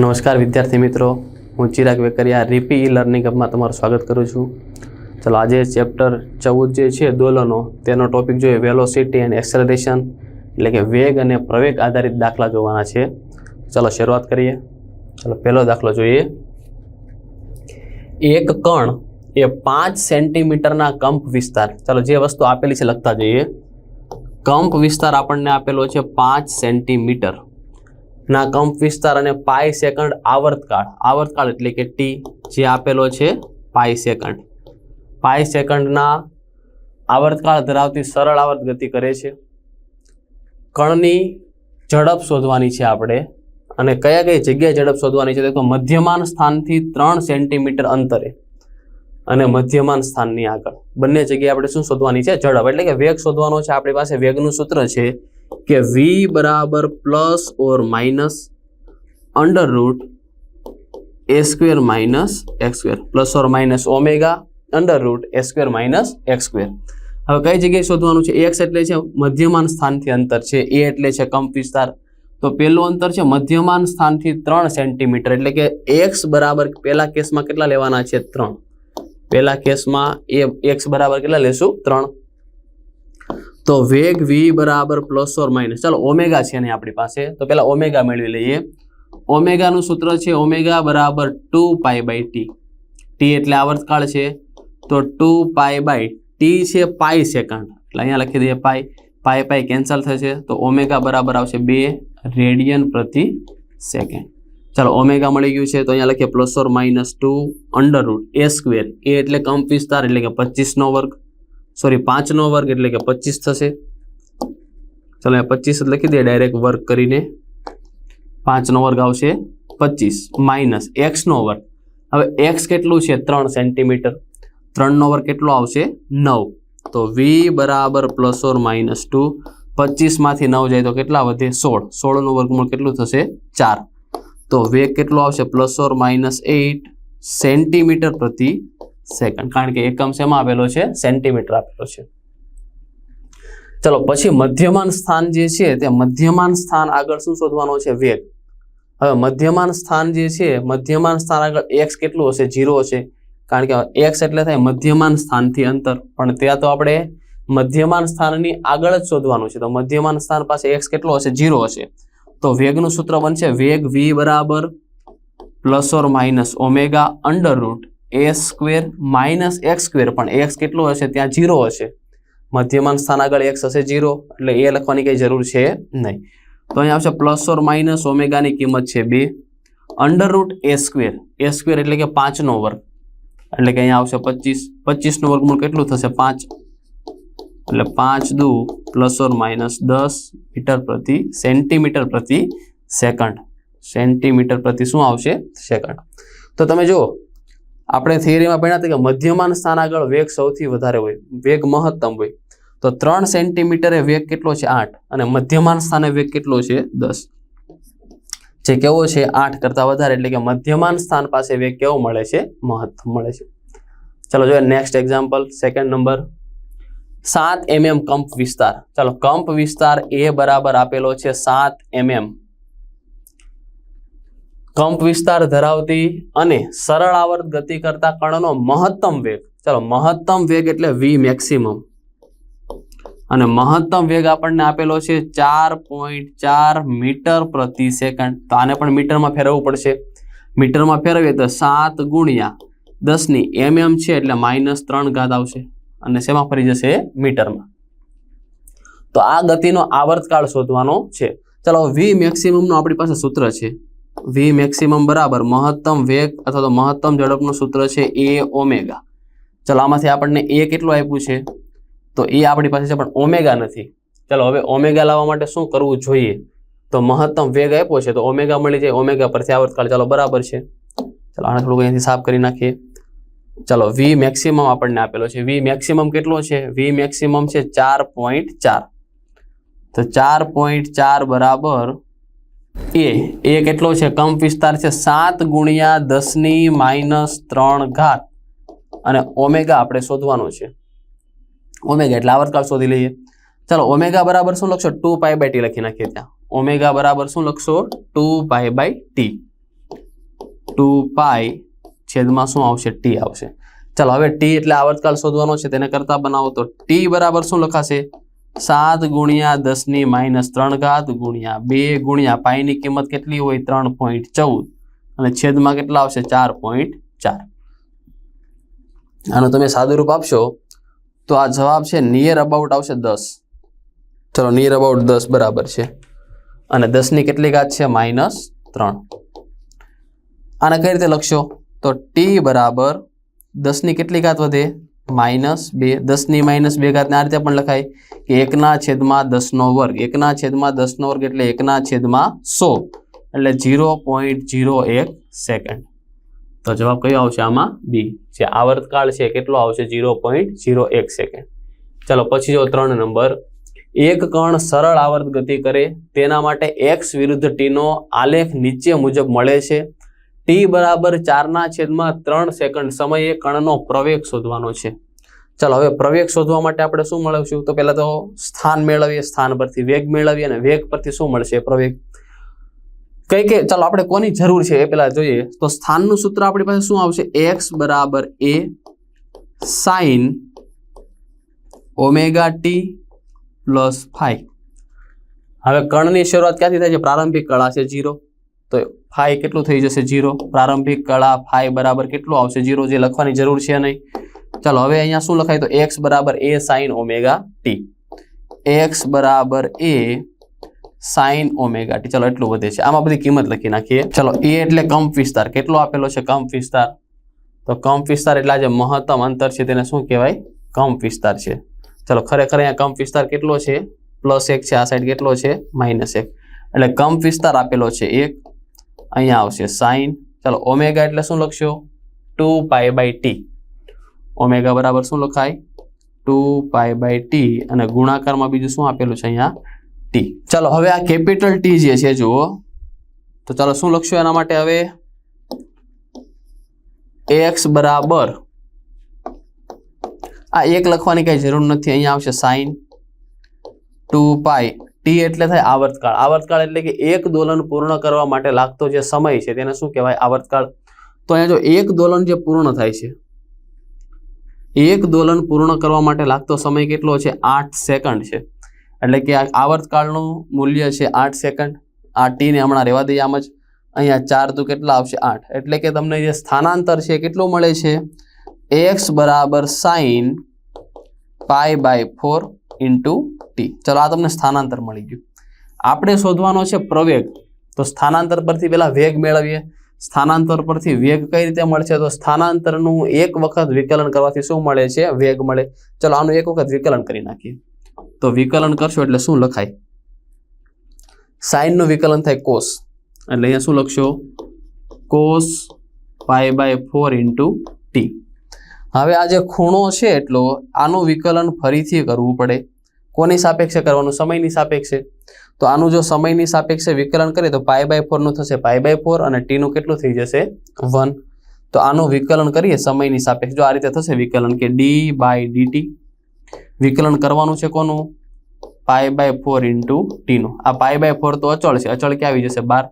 નમસ્કાર વિદ્યાર્થી મિત્રો. હું ચિરાગ વેકરિયા, રીપી ઈ લર્નિંગ હબમાં તમારું સ્વાગત કરું છું. ચલો, આજે ચેપ્ટર ચૌદ જે છે, દોલનો, તેનો ટોપિક જોઈએ વેલોસિટી એન્ડ એક્સેલરેશન એટલે કે વેગ અને પ્રવેગ આધારિત દાખલા જોવાના છે. ચલો, શરૂઆત કરીએ. ચલો, પહેલો દાખલો જોઈએ. એક કણ એ પાંચ સેન્ટીમીટરના કંપ વિસ્તાર, ચલો, જે વસ્તુ આપેલી છે લખતા જઈએ. કંપ વિસ્તાર આપણને આપેલો છે પાંચ સેન્ટીમીટર. ના કંપ વિસ્તાર અને પાઈ સેકન્ડ આવર્તકાળ. આવર્તકાળ એટલે કે ટી જે આપેલો છે પાઈ સેકન્ડ. પાઈ સેકન્ડના આવર્તકાળ ધરાવતી સરળ આવર્ત ગતિ કરે છે. કણની ઝડપ શોધવાની છે આપણે. અને કયા કઈ જગ્યાએ ઝડપ શોધવાની છે? તો મધ્યમાન સ્થાનથી ત્રણ સેન્ટીમીટર અંતરે અને મધ્યમાન સ્થાનની આગળ. બંને જગ્યાએ આપણે શું શોધવાની છે? ઝડપ. એટલે કે વેગ શોધવાનો છે. આપણી પાસે વેગનું સૂત્ર છે કે વી બરાબર plus or minus under root a square minus x square plus or minus omega under root a square minus x square હવે કઈ જગ્યાએ શોધવાનું છે? એક્સ એટલે છે મધ્યમાન સ્થાનથી અંતર છે. એ એટલે છે કંપ વિસ્તાર. તો પહેલું અંતર છે મધ્યમાન સ્થાનથી ત્રણ સેન્ટીમીટર એટલે કે એક્સ બરાબર પહેલા કેસમાં કેટલા લેવાના છે? ત્રણ. પહેલા કેસમાં એ એક્સ બરાબર કેટલા લેશું? ત્રણ. તો વેગ વી બરાબર પ્લસ ઓર માઇનસ ચાલો ઓમેગા છે ને આપણી પાસે. તો પહેલાં ઓમેગા મેળવી લઈએ. ઓમેગાનું સૂત્ર છે ઓમેગા બરાબર two pi by t t એટલે આવર્તકાળ છે. તો ટુ પાઈ બાય ટી છે પાઈ સેકન્ડ એટલે અહીંયા લખી દઈએ પાઈ પાઈ પાઈ કેન્સલ થશે. તો ઓમેગા બરાબર આવશે બે રેડિયન પ્રતિ સેકન્ડ ચાલો ઓમેગા મળી ગયું છે. તો અહીંયા લખીએ plus or minus two under root a square એ એટલે કંપ વિસ્તાર એટલે કે પચીસનો વર્ગ. સોરી પાંચનો વર્ગ એટલે કે પચીસ થશે. ચાલો અહીંયા પચીસ લખી દઈએ ડાયરેક્ટ વર્ગ કરીને પાંચનો વર્ગ આવશે પચીસ માઇનસ એક્સનો વર્ગ. હવે એક્સ કેટલું છે? ત્રણ સેન્ટીમીટર ત્રણનો વર્ગ કેટલો આવશે? નવ. તો વી બરાબર પ્લસ ઓર માઇનસ ટુ પચીસમાંથી નવ જાય તો કેટલા વધે? સોળ. સોળનું વર્ગમૂળ કેટલું થશે? ચાર. તો વેગ કેટલો આવશે? Plus or minus eight centimetre પ્રતિ સેકન્ડ કારણ કે એકમ શેમાં આપેલો છે? સેન્ટીમીટર આપેલો છે. ચલો, પછી મધ્યમાન સ્થાન જે છે, તે મધ્યમાન સ્થાન આગળ શું શોધવાનો છે? વેગ. હવે મધ્યમાન સ્થાન જે છે, મધ્યમાન સ્થાન આગળ એક્સ કેટલું હશે? જીરો હશે. કારણ કે એક્સ એટલે થાય મધ્યમાન સ્થાનથી અંતર. પણ ત્યાં તો આપણે મધ્યમાન સ્થાનની આગળ જ શોધવાનું છે. તો મધ્યમાન સ્થાન પાસે એક્સ કેટલો હશે? ઝીરો હશે. તો વેગનું સૂત્ર બનશે વેગ વી બરાબર plus or minus omega under root a square minus x square પણ એક્સ કેટલો હશે? ત્યાં જીરો હશે. મધ્યમાન સ્થાન આગળ એક્સ હશે જીરો એટલે એ લખવાની કઈ જરૂર છે નહીં. તો અહીંયા આવશે પ્લસ ઓર માઇનસ ઓમેગાની કિંમત છે બે. Under root a square a square એટલે કે પાંચનો વર્ગ. એટલે કે અહીંયા આવશે પચીસ. પચીસનું વર્ગમૂળ કેટલું થશે? પાંચ. એટલે પાંચ દુ પ્લસ ઓર માઇનસ દસ મીટર પ્રતિ સેન્ટીમીટર પ્રતિ સેકન્ડ. સેન્ટીમીટર પ્રતિ શું આવશે? સેકન્ડ. તો તમે જુઓ આપણે થિયરીમાં ભણ્યા હતા કે મધ્યમાન સ્થાન આગળ વેગ સૌથી વધારે હોય, વેગ મહત્તમ હોય. તો ત્રણ સેન્ટીમીટરે વેગ કેટલો છે? આઠ. અને મધ્યમાન સ્થાને વેગ કેટલો છે? દસ. જે કેવો છે? આઠ કરતાં વધારે, એટલે કે મધ્યમાન સ્થાન પાસે વેગ કેવો મળે છે? મહત્તમ મળે છે. ચાલો જોઈએ નેક્સ્ટ એક્ઝામ્પલ સેકન્ડ નંબર સાત એમએમ કંપ વિસ્તાર. ચાલો, કંપ વિસ્તાર એ બરાબર આપેલો છે સાત એમએમ. કંપ વિસ્તાર ધરાવતી અને સરળ આવર્ત ગતિ કરતા કણનો મહત્તમ વેગ. ચાલો, મહત્તમ વેગ એટલે વી મેક્સિમમ અને મહત્તમ વેગ આપણને આપેલો છે ચાર પોઈન્ટ ચાર મીટર પ્રતિ સેકન્ડ. તો આને પણ મીટરમાં ફેરવવું પડશે. મીટરમાં ફેરવીએ તો સાત ગુણ્યા દસની એમ એમ છે એટલે માઇનસ ત્રણ ઘાત આવશે. અને શેમાં ફરી જશે? મીટરમાં. તો આ ગતિનો આવર્તકાળ શોધવાનો છે. ચાલો વી મેક્સિમમનું આપણી પાસે સૂત્ર છે. વી મેક્સિમમ બરાબર મહત્તમ વેગ અથવા તો મહત્તમ ઝડપનું સૂત્ર છે એ ઓમેગા ચલો, આમાંથી આપણને એ કેટલું આપ્યું છે? તો એ આપણી પાસે છે, પણ ઓમેગા નથી. ચલો, હવે ઓમેગા લાવવા માટે શું કરવું જોઈએ? તો મહત્તમ વેગ આપ્યો છે, તો ઓમેગા મળી જાય ઓમેગા પરથી આવર્તકાળ, ચાલો, બરાબર છે. ચાલો, આને થોડુંક અહીંથી સાફ કરી નાખીએ. ચાલો વી મેક્સિમમ આપણને આપેલો છે. વી મેક્સિમમ કેટલો છે? વી મેક્સિમમ છે ચાર પોઈન્ટ ચાર. તો ચાર પોઈન્ટ ચાર બરાબર એ એ કેટલો છે? કંપ વિસ્તાર છે સાત ગુણ્યા દસની માઇનસ ત્રણ ઘાત. અને ઓમેગા આપણે શોધવાનો છે. ઓમેગા એટલે આવર્તકાળ શોધી લઈએ. ચાલો, ઓમેગા બરાબર શું લખશો? ટુ પાય બાય ટી લખી નાખીએ ત્યાં. ઓમેગા બરાબર શું લખશો? Two pi by t. Two pi છેદમાં શું આવશે? ટી આવશે. ચાલો, હવે ટી એટલે આવર્તકાળ શોધવાનો છે. તેને કરતા બનાવો તો ટી બરાબર શું લખાશે? સાત ગુણ્યા દસની માઇનસ ત્રણ ઘાત ગુણ્યા બે ગુણ્યા પાઈની કિંમત કેટલી હોય? ત્રણ પોઈન્ટ ચૌદ. અને છેદમાં કેટલા આવશે? ચાર પોઈન્ટ ચાર. આનું તમે સાદુરૂપ આપશો તો આ જવાબ છે નિયર અબાઉટ આવશે દસ. ચલો નિયર અબાઉટ દસ બરાબર છે. અને દસની કેટલી ઘાત છે? માઇનસ ત્રણ. આને કઈ રીતે લખશો? તો ટી બરાબર દસની કેટલી ઘાત વધે? માઇનસ બે, દસની માઇનસ બે ઘાતને આ રીતે પણ લખાય કે એકના છેદમાં દસનો વર્ગ. એકના છેદમાં દસનો વર્ગ એટલે એકના છેદમાં સો. એટલે ઝીરો પોઈન્ટ ઝીરો એક સેકન્ડ. તો જવાબ કયો આવશે આમાં? બી. જે આવર્તકાળ છે કેટલો આવશે? ઝીરો પોઈન્ટ ઝીરો એક સેકન્ડ. ચાલો, પછી જો ત્રણ નંબર. એક કણ સરળ આવર્ત ગતિ કરે, તેના માટે એક્સ વિરુદ્ધ ટીનો આલેખ નીચે મુજબ મળે છે. ટી બરાબર ચારના છેદમાં ત્રણ સેકન્ડ સમયે કણનો પ્રવેગ શોધવાનો છે. ચાલો, હવે પ્રવેગ શોધવા માટે આપણે શું મેળવશું? તો પહેલાં તો સ્થાન મેળવીએ, સ્થાન પરથી વેગ મેળવીએ અને વેગ પરથી શું મળશે? પ્રવેગ. કઈ કે, ચાલો, આપણે કોની જરૂર છે એ પહેલાં જોઈએ. તો સ્થાનનું સૂત્ર આપણી પાસે શું આવશે? એક્સ બરાબર a sine omega t plus phi. હવે કણની શરૂઆત ક્યાંથી થાય છે? પ્રારંભિક કળા છે જીરો તો ફાઈ કેટલું થઈ જશે? જીરો પ્રારંભિક કળા ફાઈ બરાબર કેટલું આવશે? જીરો જે લખવાની જરૂર છે નહીં. ચાલો, હવે અહીંયા શું લખાય? તો એક્સ બરાબર a sine omega t. X બરાબર એ સાઈન ઓમેગા ટી. ચલો, એટલું વધે છે. આમાં બધી કિંમત લખી નાખીએ. ચલો, એ એટલે કંપ વિસ્તાર. કેટલો આપેલો છે? કંપ વિસ્તાર. તો કંપ વિસ્તાર એટલે આજે મહત્તમ અંતર છે તેને શું કહેવાય? કંપ વિસ્તાર છે. ચલો, ખરેખર અહીંયા કંપ વિસ્તાર કેટલો છે? પ્લસ એક છે. આ સાઈડ કેટલો છે? માઇનસ એક. એટલે કંપ વિસ્તાર આપેલો છે એક. અહીંયા આવશે સાઈન ચાલો ઓમેગા એટલે શું લખશો? Two pi by t omega બરાબર શું લખાય? ટુ પાય બાય ટી અને ગુણાકારમાં બીજું શું આપેલું છે અહીંયા? ટી ચાલો, હવે આ કેપિટલ ટી જે છે, જુઓ. તો ચાલો, શું લખશું એના માટે હવે? એક્સ બરાબર. આ એક લખવાની કઈ જરૂર નથી. અહીંયા આવશે સાઈન ટુ પાઈ ટી એટલે થાય આવર્તકાળ. આવર્તકાળ એટલે કે એક દોલન પૂર્ણ કરવા માટે લાગતો જે સમય છે તેને શું કહેવાય? આવર્તકાળ. તો અહીંયા જો એક દોલન જે પૂર્ણ થાય છે, એક દોલન પૂર્ણ કરવા માટે લાગતો સમય કેટલો છે? આઠ સેકન્ડ છે. એટલે કે આવર્તકાળનું મૂલ્ય છે આઠ સેકન્ડ. આ ટીને હમણાં રહેવા દઈએ આમ જ. અહીંયા ચાર તો કેટલા આવશે? આઠ. એટલે કે તમને જે સ્થાનાંતર છે કેટલું મળે છે? એક્સ બરાબર sine pi by four into t ચલો આ તમને સ્થાનાંતર મળી ગયું. આપણે શોધવાનો છે પ્રવેગ. તો સ્થાનાંતર પરથી પહેલાં વેગ મેળવીએ. સ્થાનાંતર પરથી વેગ કઈ રીતે મળશે? તો સ્થાનાંતરનું એક વખત વિકલન કરવાથી શું મળે છે? વેગ મળે. ચલો આનું એક વખત વિકલન કરી નાખીએ. તો વિકલન કરશો એટલે શું લખાય? સાઈનનું વિકલન થાય કોસ એટલે અહીંયા શું લખશો? Cos pi by four into t હવે આ જે ખૂણો છે એટલો આનું વિકલન ફરીથી કરવું પડે. કોની સાપેક્ષે કરવાનું? સમયની સાપેક્ષે. તો આનું જો સમયની સાપેક્ષે વિકલન કરીએ તો પાય બાય ફોરનું થશે પાય બાય ફોર અને ટીનું કેટલું થઈ જશે? વન તો આનું વિકલન કરીએ સમયની સાપેક્ષ. જો આ રીતે થશે વિકલન કે ડી બાય ડીટી વિકલન કરવાનું છે કોનું? પાય બાય ફોર ઇન્ટુ ટીનું આ પાય બાય ફોર તો અચળ છે. અચળ ક્યાં આવી જશે? બાર.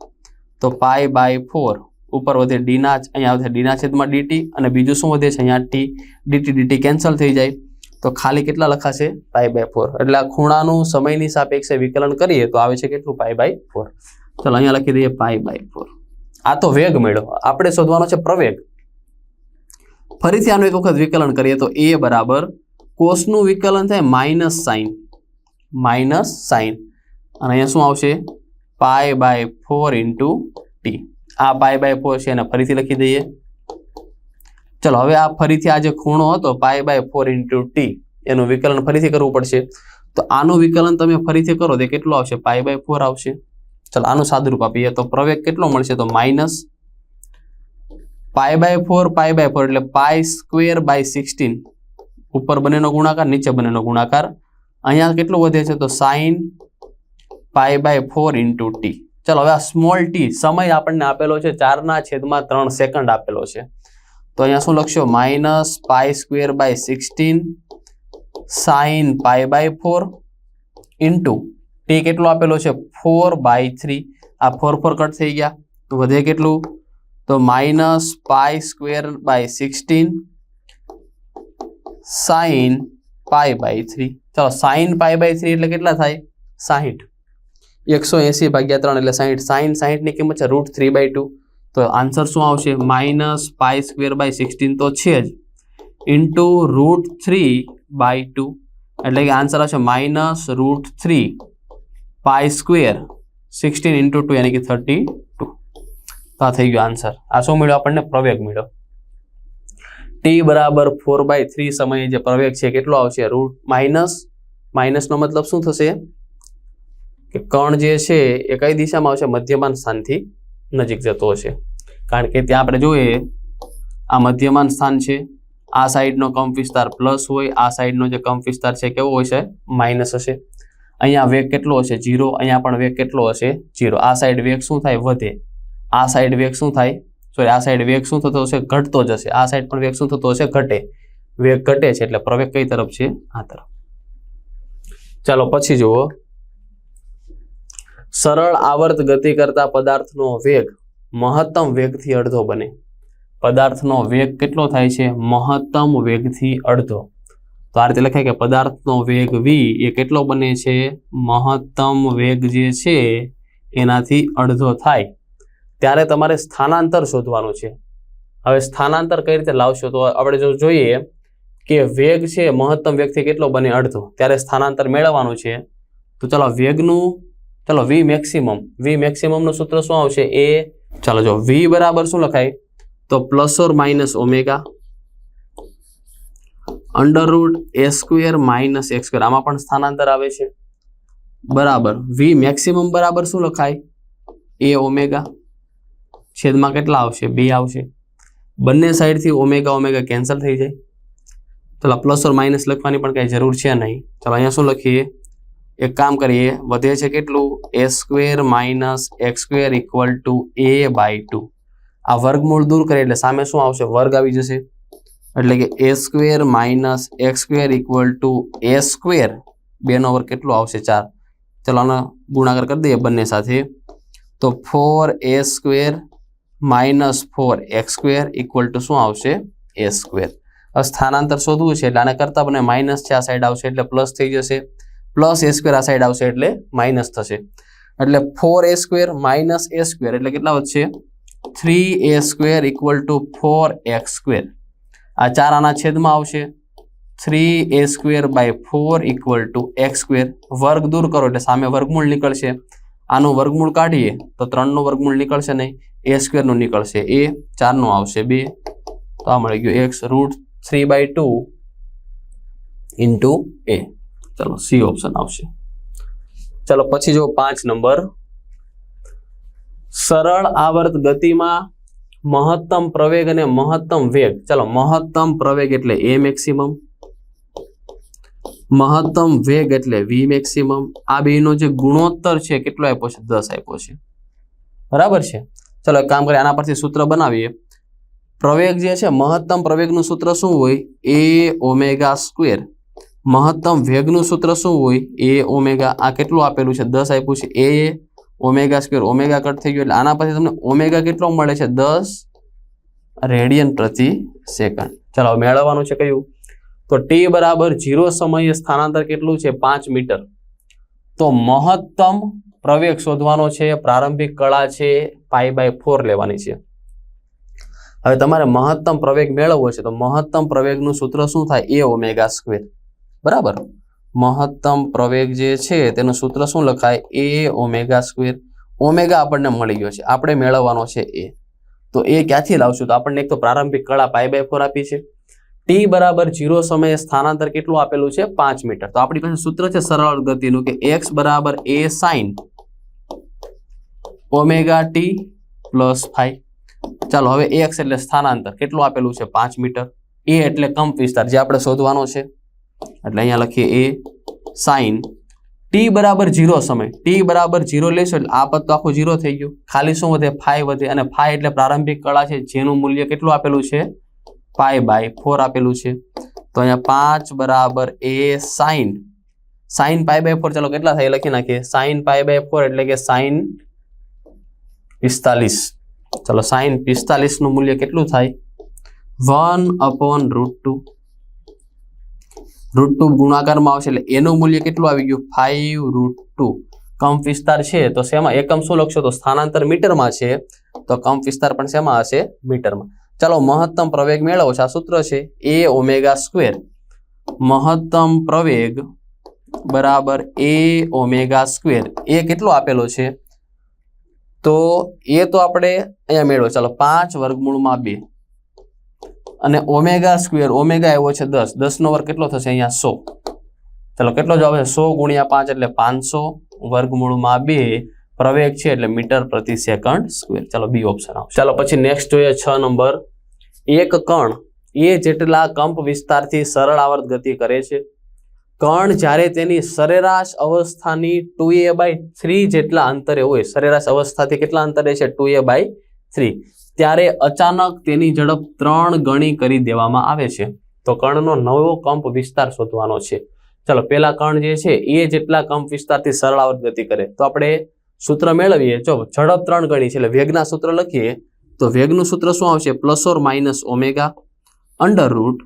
તો પાય બાય ફોર ઉપર વધે ડીના અહીંયા વધે ડીના છેદમાં ડીટી અને બીજું શું વધે છે? અહીંયા ટી ડીટી ડીટી કેન્સલ થઈ જાય. તો ખાલી કેટલા લખાશે? પાઈ બાય ફોર એટલે આ ખૂણાનું સમયની સાપેક્ષે વિકલન કરીએ તો આવે છે કેટલું? પાઈ બાય ફોર ચલો, અહીંયા લખી દઈએ પાઈ બાય ફોર આ તો વેગ મેળવો. આપણે શોધવાનો છે પ્રવેગ. ફરીથી આનું એક વખત વિકલન કરીએ તો એ બરાબર કોષનું વિકલન થાય માઇનસ સાઇન માઇનસ સાઇન અને અહીંયા શું આવશે? Pi by four into t આ પાય બાય ફોર છે, એને ફરીથી લખી દઈએ. ચલો, હવે આ ફરીથી આ જે ખૂણો હતો pi by four into t એનું વિકલન ફરીથી કરવું પડશે. તો આનું વિકલન તમે ફરીથી કરો તો કેટલું આવશે? પાય બાય ફોર આવશે. ચલો, આનું સાદુરૂપ આપીએ. તો પ્રવેગ કેટલો મળશે? તો minus pi by four pi by four એટલે પાય સ્ક્વેર બાય સિક્સટીન ઉપર બંનેનો ગુણાકાર, નીચે બંનેનો ગુણાકાર. અહીંયા કેટલું વધે છે? તો sine pi by four into t ચલો, હવે આ સ્મોલ ટી સમય આપણને આપેલો છે ચારના છેદમાં ત્રણ સેકન્ડ આપેલો છે. તો અહીંયા શું લખશો? Minus pi square by sixteen sine pi by four into t કેટલો આપેલો છે? Four by three. આ ફોર ફોર કટ થઈ ગયા. તો વધે કેટલું? તો minus pi square by sixteen sine pi by three. ચાલો, સાઈન પાઈ બાય થ્રી એટલે કેટલા થાય? સાહીઠ. એકસો એંસી ભાગ્યા ત્રણ એટલે સાહીઠ. સાઈન સાહીઠની કિંમત છે રૂટ થ્રી બાય ટુ. તો આન્સર શું આવશે? Minus pi square by sixteen તો છે જ. Into root three by two એટલે કે આન્સર આવશે minus root three pi square sixteen into two યાની કે થર્ટી ટુ તો આ થઈ ગયો આન્સર આ શું મળ્યો આપણને? પ્રવેગ મળ્યો. ટી બરાબર ફોર બાય થ્રી સમયે જે પ્રવેગ છે કેટલો આવશે? રૂટ માઇનસ માઇનસનો મતલબ શું થશે? કે કણ જે છે એ કઈ દિશામાં આવશે? મધ્યમાન સ્થાનથી નજીક જતો હશે. કારણ કે ત્યાં આપણે જોઈએ, આ મધ્યમાન સ્થાન છે. આ સાઈડનો કંપ વિસ્તાર પ્લસ હોય, આ સાઈડનો જે કંપ વિસ્તાર છે કેવો હશે માઇનસ હશે. અહીંયા વેગ કેટલો હશે? જીરો અહીંયા પણ વેગ કેટલો હશે? જીરો આ સાઈડ વેગ શું થાય? વધે. આ સાઈડ વેગ શું થાય? સોરી આ સાઈડ વેગ શું થતો હશે? ઘટતો જશે આ સાઈડ પણ વેગ શું થતો હશે? ઘટે. વેગ ઘટે છે એટલે પ્રવેગ કઈ તરફ છે? આ તરફ. ચાલો, પછી જુઓ. સરળ આવર્ત ગતિ કરતા પદાર્થનો વેગ મહત્તમ વેગથી અડધો બને. પદાર્થનો વેગ કેટલો થાય છે? મહત્તમ વેગથી અડધો. તો આ રીતે લખાય કે પદાર્થનો વેગ વી એ કેટલો બને છે? મહત્તમ વેગ જે છે એનાથી અડધો થાય. ત્યારે તમારે સ્થાનાંતર શોધવાનું છે. હવે સ્થાનાંતર કઈ રીતે લાવશો? તો આપણે જો જોઈએ કે વેગ છે મહત્તમ વેગથી કેટલો બને અડધો. ત્યારે સ્થાનાંતર મેળવવાનું છે. તો ચાલો, વેગનું ચાલો વી મેક્સિમમ વી મેક્સિમમનું સૂત્ર શું આવશે? એ ચાલો જો વી બરાબર શું લખાય? તો plus or minus omega under root a square minus x square આમાં પણ સ્થાનાંતર આવે છે. બરાબર. વી મેક્સિમમ બરાબર શું લખાય? એ ઓમેગા છેદમાં કેટલા આવશે? બે આવશે. બંને સાઈડથી ઓમેગા ઓમેગા કેન્સલ થઈ જાય. ચાલો પ્લસ ઓર માઇનસ લખવાની પણ કાંઈ જરૂર છે નહીં. ચાલો અહીંયા શું લખીએ? એક કામ કરીએ, વધે છે કેટલું? A square minus x square equal to a by two આ વર્ગમૂળ દૂર કરીએ એટલે સામે શું આવશે? વર્ગ આવી જશે. એટલે કે a square minus x square equal to a square બેનો વર્ગ કેટલો આવશે? ચાર. ચલો આનો ગુણાકાર કરી દઈએ બંને સાથે. તો four a square minus four x square equal to શું આવશે? એ સ્ક્વેર સ્થાનાંતર શોધવું છે એટલે આને કરતાં બંને માઇનસ છે, આ સાઈડ આવશે એટલે પ્લસ થઈ જશે. પ્લસ એ સ્ક્વેર આ સાઈડ આવશે એટલે માઇનસ થશે. એટલે four a square minus a square એટલે કેટલા વધશે? Three a square equal to four x square આ ચાર આના છેદમાં આવશે. Three a square by four equal to x square વર્ગ દૂર કરો એટલે સામે વર્ગમૂળ નીકળશે. આનું વર્ગમૂળ કાઢીએ તો ત્રણનું વર્ગમૂળ નીકળશે નહીં. એ સ્ક્વેરનું નીકળશે. એ ચારનું આવશે બે. તો આ મળી ગયું x root three by two into a ચલો, સી ઓપ્શન આવશે. ચલો, પછી જો પાંચ નંબર. સરળ આવર્ત ગતિમાં મહત્તમ પ્રવેગ અને મહત્તમ વેગ. ચલો, મહત્તમ પ્રવેગ એટલે એ મેક્સિમમ મહત્તમ વેગ એટલે વી મેક્સિમમ આ બેનો જે ગુણોત્તર છે, કેટલો આપ્યો છે? દસ આપ્યો છે. બરાબર છે? ચલો કામ કરીએ, આના પરથી સૂત્ર બનાવીએ. પ્રવેગ જે છે, મહત્તમ પ્રવેગનું સૂત્ર શું હોય? એ ઓમેગા સ્ક્વેર મહત્તમ વેગનું સૂત્ર શું હોય? એ ઓમેગા આ કેટલું આપેલું છે? દસ આપ્યું છે. A omega square omega cut થઈ ગયો એટલે આના પછી તમને ઓમેગા કેટલો મળે છે? દસ રેડિયન પ્રતિ સેકન્ડ ચાલો મેળવવાનું છે કયું? તો ટી બરાબર જીરો સમયે સ્થાનાંતર કેટલું છે? પાંચ મીટર. તો મહત્તમ પ્રવેગ શોધવાનો છે, પ્રારંભિક કળા છે પાઈ બાય ફોર લેવાની છે. હવે તમારે મહત્તમ પ્રવેગ મેળવવો છે, તો મહત્તમ પ્રવેગનું સૂત્ર શું થાય? એ ઓમેગા સ્ક્વેર બરાબર? મહત્તમ પ્રવેગ જે છે તેનું સૂત્ર શું લખાય? એ ઓમેગા સ્ક્વેર ઓમેગા આપણને મળી ગયો છે. આપણે મેળવવાનો છે એ તો એ ક્યાંથી લાવશું? તો આપણને એક તો પ્રારંભિક કળા પાઈ બાય ફોર આપી છે. ટી બરાબર જીરો સમયે સ્થાનાંતર કેટલું આપેલું છે? પાંચ મીટર. તો આપણી પાસે સૂત્ર છે સરળ ગતિનું કે એક્સ બરાબર a sine omega t plus five ચાલો, હવે એક્સ એટલે સ્થાનાંતર. કેટલું આપેલું છે? પાંચ મીટર. એ એટલે કંપ વિસ્તાર, જે આપણે શોધવાનો છે. એટલે અહીંયા લખીએ એ સાઈન ટી બરાબર જીરો સમય. ટી બરાબર જીરો લેશો એટલે આ પદ તો આખું જીરો થઈ ગયું. ખાલી શું વધે? ફાઈ વધે. અને ફાઈ એટલે પ્રારંભિક કળા છે, જેનું મૂલ્ય કેટલું આપેલું છે? પાય બાય ફોર આપેલું છે. તો અહીંયા પાંચ બરાબર a sine sine pi by four ચાલો કેટલા થાય? લખી નાખીએ. સાઈન પાય બાય ફોર એટલે કે સાઈન પિસ્તાલીસ. ચલો સાઈન પિસ્તાલીસનું મૂલ્ય કેટલું થાય? One upon root two root two ગુણાકારમાં આવશે એટલે એનું મૂલ્ય કેટલું આવી ગયું? ફાઈવ રૂટ ટુ કંપ વિસ્તાર છે તો શેમાં? એકમ શું લખશો તો સ્થાનાંતર મીટરમાં છે. તો કંપ વિસ્તાર પણ શેમાં હશે? મીટરમાં. ચાલો, મહત્તમ પ્રવેગ મેળવો. છે આ સૂત્ર છે એ ઓમેગા સ્ક્વેર મહત્તમ પ્રવેગ બરાબર એ ઓમેગા સ્ક્વેર એ કેટલો આપેલો છે? તો એ તો આપણે અહીંયા મેળવો. ચાલો, પાંચ વર્ગમૂળમાં બે. અને ઓમેગા સ્ક્વેર ઓમેગા એવો છે દસ. દસનો વર્ગ કેટલો થશે? અહીંયા સો. ચાલો, કેટલો જવાબ છે સો ગુણ્યા પાંચ એટલે પાંચસો વર્ગમૂળમાં બે પ્રવેગ છે એટલે મીટર પ્રતિ સેકન્ડ સ્ક્વેર ચાલો, બી ઓપ્શન આવશે. ચાલો, પછી નેક્સ્ટ જોઈએ છ નંબર. એક કણ એ જેટલા કંપ વિસ્તારથી સરળ આવર્ત ગતિ કરે છે. કણ જ્યારે તેની સરેરાશ અવસ્થાની ટુ એ બાય થ્રી જેટલા અંતરે હોય, સરેરાશ અવસ્થાથી કેટલા અંતરે છે? Two a by three. ત્યારે અચાનક તેની ઝડપ ત્રણ ગણી કરી દેવામાં આવે છે. તો કણનો નવો કંપ વિસ્તાર શોધવાનો છે. ચલો પેલા કણ જે છે, એ જેટલા કંપ વિસ્તારથી સરળ આવર્ત ગતિ કરે. તો આપણે સૂત્ર મેળવીએ. જો ઝડપ ત્રણ ગણી છે, એટલે વેગના સૂત્ર લખીએ, તો વેગનું સૂત્ર શું આવશે? Plus or minus omega under root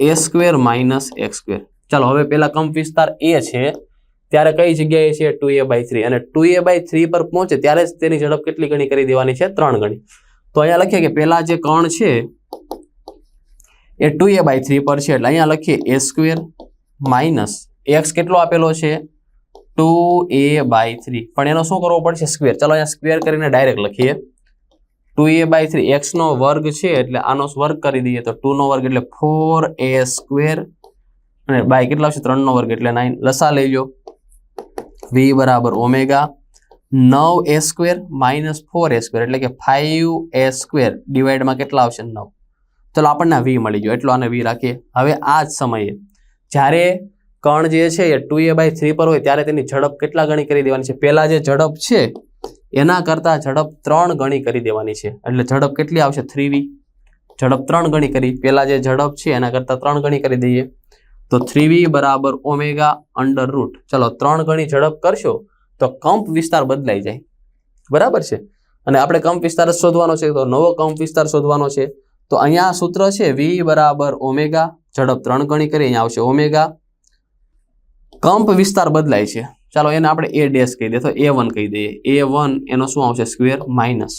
a square minus x square. ચાલો, હવે પેલા કંપ વિસ્તાર એ છે. ત્યારે કઈ જગ્યાએ છે? Two a by three. અને ટુ એ બાય થ્રી પર પહોંચે, ત્યારે જ તેની ઝડપ કેટલી ગણી કરી દેવાની છે? ત્રણ ગણી. તો અહીંયા લખીએ કે પહેલા જે કણ છે, એ ટુ એ બાય થ્રી પર છે. એટલે અહીંયા લખીએ એ સ્ક્વેર માઇનસ એક્સ કેટલો આપેલો છે? ટુ એ બાય થ્રી પણ એનો શું કરવો પડશે? સ્ક્વેર ચાલો અહીંયા સ્ક્વેર કરીને ડાયરેક્ટ લખીએ. ટુ એ બાય થ્રી એક્સનો વર્ગ છે, એટલે આનો વર્ગ કરી દઈએ તો ટુનો વર્ગ એટલે ફોર એ સ્ક્વેર અને બાય કેટલા આવશે? ત્રણનો વર્ગ એટલે નાઇન લસા લઈ લો વી બરાબર ઓમેગા. નવ a square minus four a square એટલે કે ફાઈવ એ સ્ક્વેર ડિવાઈડમાં કેટલા આવશે? નવ. ચલો આપણને વી મળી ગયો. એટલો આને વી રાખીએ. હવે આ જ સમયે જ્યારે કણ જે છે એ ટુ એ બાય થ્રી પર હોય ત્યારે તેની ઝડપ કેટલા ગણી કરી દેવાની છે? પહેલાં જે ઝડપ છે, એના કરતાં ઝડપ ત્રણ ગણી કરી દેવાની છે. એટલે ઝડપ કેટલી આવશે? Three v. ઝડપ ત્રણ ગણી કરી. પહેલા જે ઝડપ છે, એના કરતાં ત્રણ ગણી કરી દઈએ. તો થ્રી વી બરાબર ઓમેગા અંડર રૂટ. ચલો ત્રણ ગણી ઝડપ કરશો તો કંપ વિસ્તાર બદલાઈ જાય. બરાબર છે? અને આપણે કંપ વિસ્તાર જ શોધવાનો છે, તો નવો કંપ વિસ્તાર શોધવાનો છે. તો અહીંયા સૂત્ર છે વી બરાબર ઓમેગા, ઝડપ ત્રણ ગણી કરી, અહીંયા આવશે ઓમેગા. કંપ વિસ્તાર બદલાય છે. ચાલો એને આપણે એ ડેશ કહી દઈએ, તો એ વન કહી દઈએ. એ વન એનો શું આવશે? સ્ક્વેર માઇનસ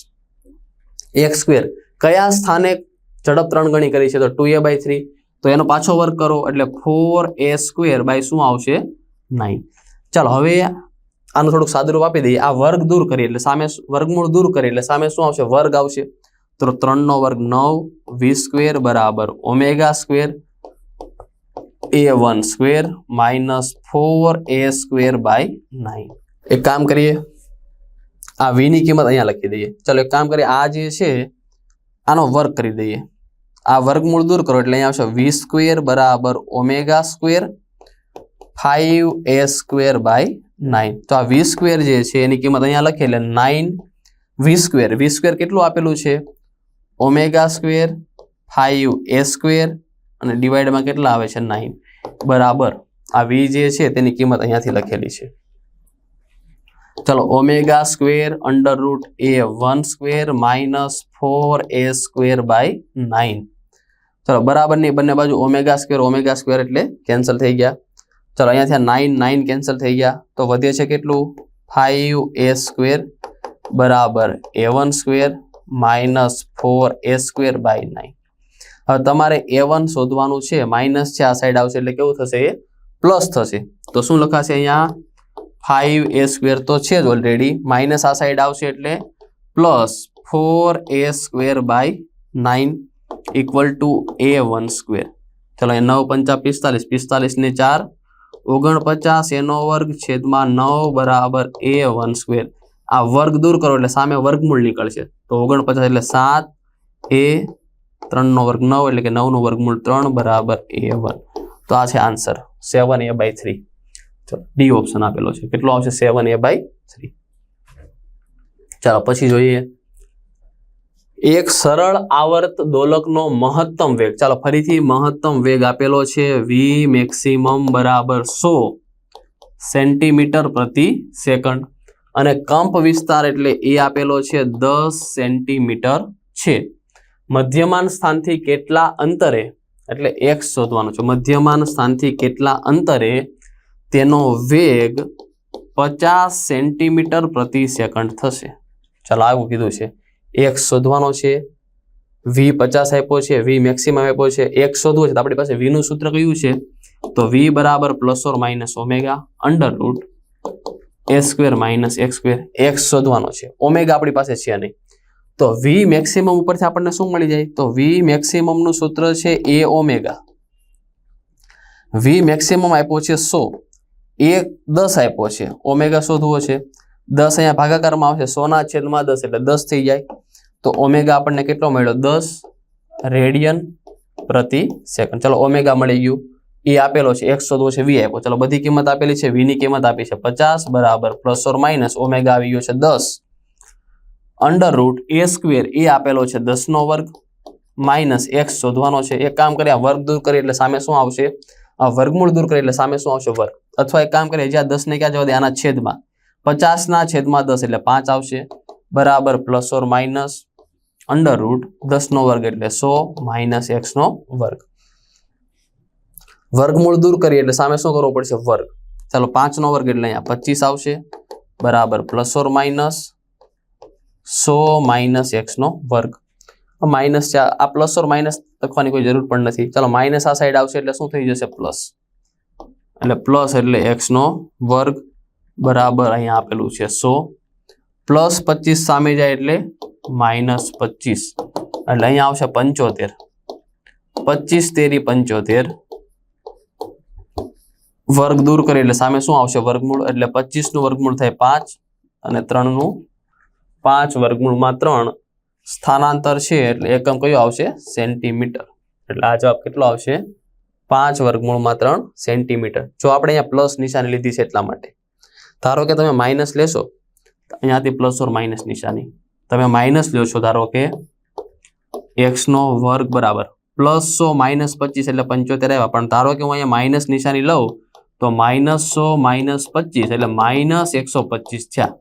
એક સ્ક્વેર કયા સ્થાને ઝડપ ત્રણ ગણી કરી છે? તો ટુ એ બાય થ્રી તો એનો પાછો વર્ક કરો, એટલે ફોર એ સ્ક્વેર બાય શું આવશે? નાઇન ચાલો, હવે આનું થોડુંક સાદુરૂપ આપી દઈએ. આ વર્ગ દૂર કરીએ એટલે સામે વર્ગમૂળ દૂર કરીએ એટલે સામે શું આવશે? વર્ગ આવશે. તો ત્રણનો વર્ગ નવ, વી સ્ક્વેર બરાબર omega square a one square minus four a square by nine. એક કામ કરીએ. આ વીની કિંમત અહીંયા લખી દઈએ. ચલો એક કામ કરીએ. આ જે છે, આનો વર્ગ કરી દઈએ. આ વર્ગમૂળ દૂર કરો એટલે અહીંયા આવશે વી સ્ક્વેર બરાબર omega square five a square by nine તો આ વી સ્ક્વેર જે છે, એની કિંમત અહીંયા લખી, એટલે nine v square v square કેટલું આપેલું છે? Omega square five a square અને ડિવાઈડમાં કેટલા આવે છે? નાઇન બરાબર. આ વી જે છે, તેની કિંમત અહીંયાથી લખેલી છે. ચલો omega square under root a one square minus four a square by nine ચલો બરાબરની બંને બાજુ ઓમેગા સ્ક્વેર ઓમેગા સ્ક્વેર એટલે કેન્સલ થઈ ગયા. ચલો અહીંયાથી નાઇન નાઇન કેન્સલ થઈ ગયા. તો વધે છે કેટલું? ફાઈવ એ સ્ક્વેર બરાબર a one square minus four a square by nine હવે તમારે એ વન શોધવાનું છે માઇનસ છે, આ સાઈડ આવશે એટલે કેવું થશે? એ પ્લસ થશે. તો શું લખાશે અહીંયા? ફાઈવ એ સ્ક્વેર તો છે જ ઓલરેડી માઇનસ આ સાઈડ આવશે એટલે plus four a square by nine equal to a one square ચલો નવ પંચા પિસ્તાલીસ. પિસ્તાલીસ ને ચાર ઓગણપચાસ એનો વર્ગ છેદમાં નવ બરાબર એ વન સ્ક્વેર. આ વર્ગ દૂર કરો એટલે સામે વર્ગમૂળ નીકળશે. તો ઓગણપચાસ એટલે સાત, એ ત્રણનો વર્ગ નવ એટલે કે નવનું વર્ગમૂળ ત્રણ બરાબર એ વન. તો આ છે answer. Seven a by three. ચલો, ડી ઓપ્શન આપેલો છે. કેટલો આવશે? Seven a by three. ચાલો, પછી જોઈએ. એક સરળ આવર્ત દોલકનો મહત્તમ વેગ. ચાલો, ફરીથી મહત્તમ વેગ આપેલો છે વી મેક્સિમમ બરાબર સો સેન્ટીમીટર પ્રતિ સેકન્ડ. અને કંપ વિસ્તાર એટલે એ આપેલો છે દસ સેન્ટીમીટર છે. મધ્યમાન સ્થાનથી કેટલા અંતરે? એટલે એક્સ શોધવાનો છે. મધ્યમાન સ્થાનથી કેટલા અંતરે તેનો વેગ પચાસ સેન્ટીમીટર પ્રતિ સેકન્ડ થશે? ચાલો, આવું કીધું છે. એક્સ શોધવાનો છે. વી પચાસ આપ્યો છે વી મેક્સિમમ આપ્યો છે. એક્સ શોધવો છે તો આપણી પાસે વી નું સૂત્ર કયું છે? તો વી બરાબર plus or minus omega under root a square minus x square x શોધવાનો છે. ઓમેગા આપણી પાસે છે નહીં. તો વી મેક્સિમમ ઉપરથી આપણને શું મળી જાય? તો વી મેક્સિમમનું સૂત્ર છે એ ઓમેગા વી મેક્સિમમ આપ્યો છે સો. એ દસ આપ્યો છે. ઓમેગા શોધવો છે. દસ અહીંયા ભાગાકારમાં આવશે. સોના છેદમાં દસ એટલે દસ થઈ જાય. તો ઓમેગા આપણને કેટલો મળ્યો? દસ રેડિયન પ્રતિ સેકન્ડ. ચલો ઓમેગા મળી ગયું. એ આપેલો છે એક શોધવો છે, વી આપ્યો. ચલો બધી કિંમત આપેલી છે, વીની કિંમત આપી છે, પચાસ બરાબર, પ્લસ ઓર માઇનસ, ઓમેગા આવી ગયો છે, દસ. અંડર રૂટ એ સ્ક્વેર, એ આપેલો છે દસ નો વર્ગ માઇનસ એક્સ શોધવાનો છે. એક કામ કરીએ વર્ગ દૂર કરીએ એટલે સામે શું આવશે? આ વર્ગમૂળ દૂર કરીએ એટલે સામે શું આવશે? વર્ગ. અથવા એક કામ કરીએ, જ્યાં દસ ને ક્યાં જવા દે? આના છેદમાં. પચાસ ના છેદમાં દસ એટલે પાંચ આવશે. બરાબર, plus or minus under root દસ નો વર્ગ એટલે સો માઇનસ એક્સ નો વર્ગ. વર્ગમૂળ દૂર કરીએ એટલે સામે શું કરવો પડશે? વર્ગ. ચાલો પાંચ નો વર્ગ એટલે અહીંયા પચીસ આવશે. બરાબર પ્લસ ઓર માઇનસ સો માઇનસ એક્સ નો વર્ગ. માઇનસ આ પ્લસ ઓર માઇનસ લખવાની કોઈ જરૂર પણ નથી. ચાલો માઇનસ આ સાઈડ આવશે એટલે શું થઈ જશે? પ્લસ એટલે પ્લસ એટલે એક્સ નો વર્ગ બરાબર અહીંયા આપેલું છે સો. પ્લસ પચીસ સામે જાય એટલે માઇનસ પચીસ. એટલે અહીંયા આવશે પંચોતેર. પચીસ તેરી પંચોતેર. વર્ગ દૂર કરીએ એટલે સામે શું આવશે વર્ગમૂળ? એટલે પચીસનું વર્ગમૂળ થાય પાંચ અને ત્રણનું પાંચ. વર્ગમૂળમાં ત્રણ સ્થાનાંતર છે એટલે એકમ કયો આવશે? સેન્ટીમીટર. એટલે આ જવાબ કેટલો આવશે? પાંચ. વર્ગમૂળમાં ત્રણ સેન્ટીમીટર. જો આપણે અહીંયા પ્લસ નિશાની લીધી છે એટલા માટે. ધારો કે તમે માઇનસ લેશો અહીંયાથી પ્લસ ઓર માઇનસ નિશાની. તમે માઇનસ લ્યો છો ધારો કે એક્સ નો વર્ગ બરાબર. પ્લસ સો, માઇનસ પચીસ એટલે પંચોતેર આવ્યા. પણ ધારો કે હું અહીંયા માઇનસ નિશાની લઉં, તો માઇનસ સો, માઇનસ પચીસ એટલે માઇનસ એકસો પચીસ થયા.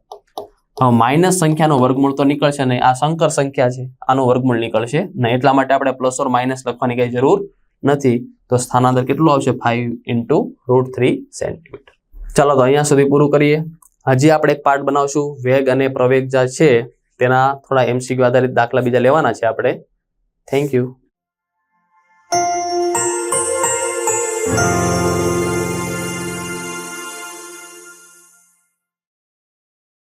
હવે માઇનસ સંખ્યાનો વર્ગમૂળ તો નીકળશે નહીં. આ સંકર સંખ્યા છે. આનું વર્ગમૂળ નીકળશે નહીં. એટલા માટે આપણે પ્લસ ઓર માઇનસ લખવાની કઈ જરૂર નથી. તો સ્થાનાંતર કેટલું આવશે? Five into root three centimetre ચાલો તો અહીંયા સુધી પૂરું કરીએ. હજી આપણે એક પાર્ટ બનાવશું. વેગ અને પ્રવેગ જે છે તેના થોડા એમસીક્યુ આધારિત દાખલા બીજા લેવાના છે આપણે. Thank you